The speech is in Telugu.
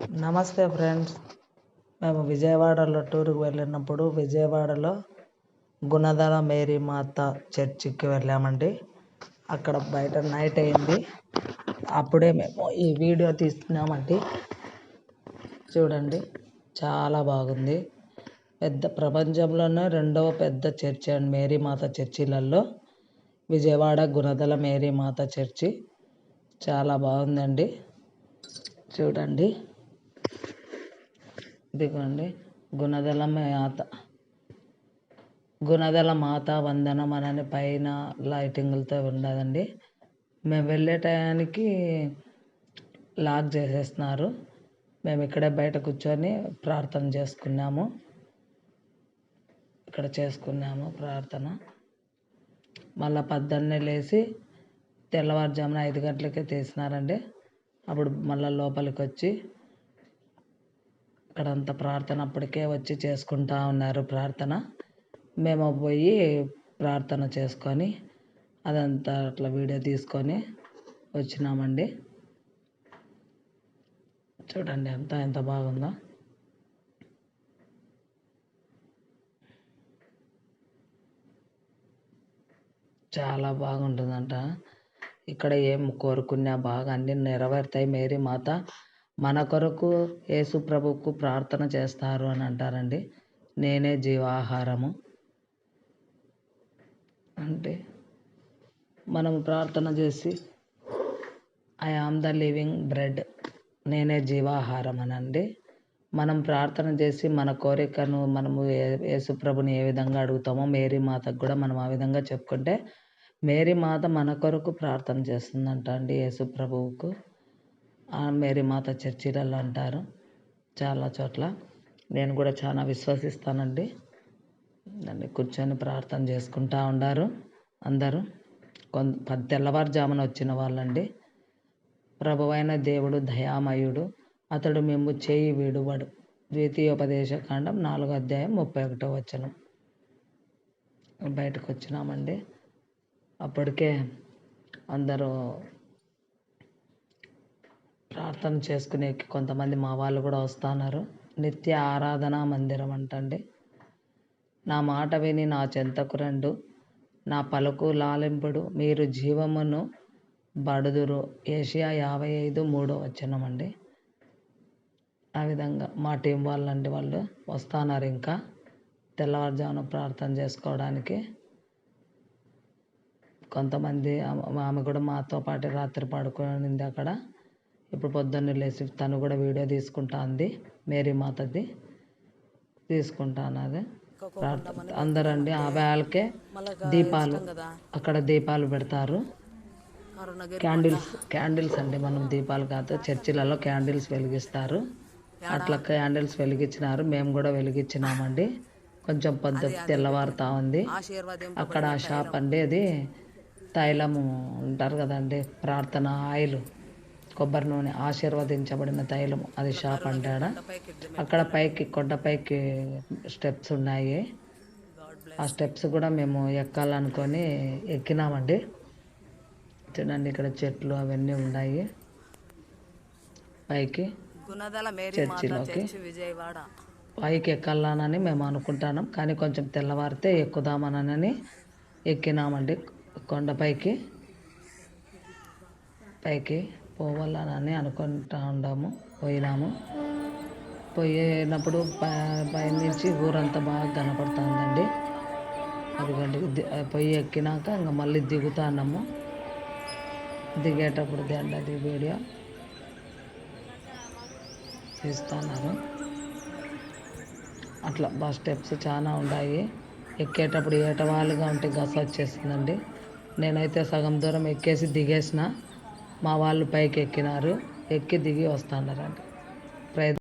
నమస్తే ఫ్రెండ్స్. మేము విజయవాడలో టూర్కి వెళ్ళినప్పుడు విజయవాడలో గుణదల మేరీ మాత చర్చికి వెళ్ళామండి. అక్కడ బయట నైట్ అయింది. అప్పుడే మేము ఈ వీడియో తీస్తున్నామండి. చూడండి చాలా బాగుంది. పెద్ద ప్రపంచంలోనే రెండవ పెద్ద చర్చి అండి మేరీ మాత చర్చిలలో విజయవాడ గుణదల మేరీ మాత చర్చి. చాలా బాగుందండి. చూడండి. ఇదిగోండి గుణదల మాత గుణదల మాత వందనం అని పైన లైటింగ్లతో ఉండదండి. మేము వెళ్ళే టయానికి లాక్ చేసేస్తున్నారు. మేము ఇక్కడే బయట కూర్చొని ప్రార్థన చేసుకున్నాము. ఇక్కడ చేసుకున్నాము ప్రార్థన. మళ్ళీ పొద్దున్నే లేచి తెల్లవారుజామున ఐదు గంటలకే తీసినారండి. అప్పుడు మళ్ళీ లోపలికి వచ్చి అక్కడంతా ప్రార్థన అప్పటికే వచ్చి చేసుకుంటా ఉన్నారు ప్రార్థన. మేము పోయి ప్రార్థన చేసుకొని అదంతా అట్లా వీడియో తీసుకొని వచ్చినామండి. చూడండి ఎంత ఎంత బాగుందో. చాలా బాగుంటుందంట. ఇక్కడ ఏం కోరుకున్నా బాగా అన్నీ నెరవేరుతాయి. మేరీ మాత మన కొరకు యేసు ప్రభువుకు ప్రార్థన చేస్తారు అని అంటారండి. నేనే జీవాహారము. అంటే మనం ప్రార్థన చేసి I am the living bread. నేనే జీవాహారం అనండి మనం ప్రార్థన చేసి మన కోరికను మనము యేసుప్రభుని ఏ విధంగా అడుగుతామో మేరీ మాతకు కూడా మనం ఆ విధంగా చెప్పుకుంటే మేరీ మాత మన కొరకు ప్రార్థన చేస్తుందంట అండి యేసుప్రభువుకు మేరీ మాత చర్చిలలో అంటారు చాలా చోట్ల. నేను కూడా చాలా విశ్వసిస్తానండి. దాన్ని కూర్చొని ప్రార్థన చేసుకుంటా ఉండారు అందరూ. కొంత తెల్లవారుజామున వచ్చిన వాళ్ళండి. ప్రభువైన దేవుడు దయామయుడు అతడు మేము చేయి విడువడు. ద్వితీయోపదేశ కాండం నాలుగో అధ్యాయం ముప్పై ఒకటో వచనం. బయటకు వచ్చినామండి అప్పటికే అందరూ ప్రార్థన చేసుకునే కొంతమంది మా వాళ్ళు కూడా వస్తున్నారు. నిత్య ఆరాధనా మందిరం అంటండి. నా మాట విని నా చెంతకు రెండు. నా పలుకు లాలింపుడు. మీరు జీవమును బడుదురు. ఏషియా యాభై ఐదు మూడో వచనం అండి. ఆ విధంగా మా టీం వాళ్ళండి వాళ్ళు వస్తున్నారు ఇంకా. తెల్లవారుజామున ప్రార్థన చేసుకోవడానికి. కొంతమంది ఆమె కూడా మాతో పాటు రాత్రి పడుకునింది అక్కడ. ఇప్పుడు పొద్దున్నే లేచి తను కూడా వీడియో తీసుకుంటా ఉంది మేరీ మాతది తీసుకుంటా అన్నది. అందరండి ఆ వేళకే దీపాలు అక్కడ దీపాలు పెడతారు. క్యాండిల్స్ క్యాండిల్స్ అండి మనం దీపాలు కాదు చర్చిలలో క్యాండిల్స్ వెలిగిస్తారు. అట్లా క్యాండిల్స్ వెలిగించినారు మేము కూడా వెలిగించినామండి. కొంచెం పద్ధతి తెల్లవారుతా ఉంది. అక్కడ ఆ షాప్ అండి అది తైలము ఉంటారు కదండి ప్రార్థన ఆయిల్. కొబ్బరి నూనె ఆశీర్వదించబడిన తైలం అది షాప్ అంటాడ. అక్కడ పైకి కొండపైకి స్టెప్స్ ఉన్నాయి. ఆ స్టెప్స్ కూడా మేము ఎక్కాలనుకొని ఎక్కినామండి. చూడండి ఇక్కడ చెట్లు అవన్నీ ఉన్నాయి. పైకి చర్చిలోకి పైకి ఎక్కాలనని మేము అనుకుంటున్నాం. కానీ కొంచెం తెల్లవారితే ఎక్కుదామనని ఎక్కినామండి. కొండపైకి పైకి పోవాలని అనుకుంటా ఉన్నాము పోయినాము. పోయినప్పుడు పైనుంచి ఊరంతా బాగా కనపడుతుందండి. అదిగండి పొయ్యి ఎక్కినాక ఇంకా మళ్ళీ దిగుతాన్నాము దిగేటప్పుడు అది వీడియో తీస్తున్నారు అట్లా బస్ స్టెప్స్ చాలా ఉన్నాయి ఎక్కేటప్పుడు ఏటవాలుగా ఉంటే గస వచ్చేసిందండి. నేనైతే సగం దూరం ఎక్కేసి దిగేసిన. మా వాళ్ళు పైకి ఎక్కినారు ఎక్కి దిగి వస్తున్నారండి ప్రయత్నం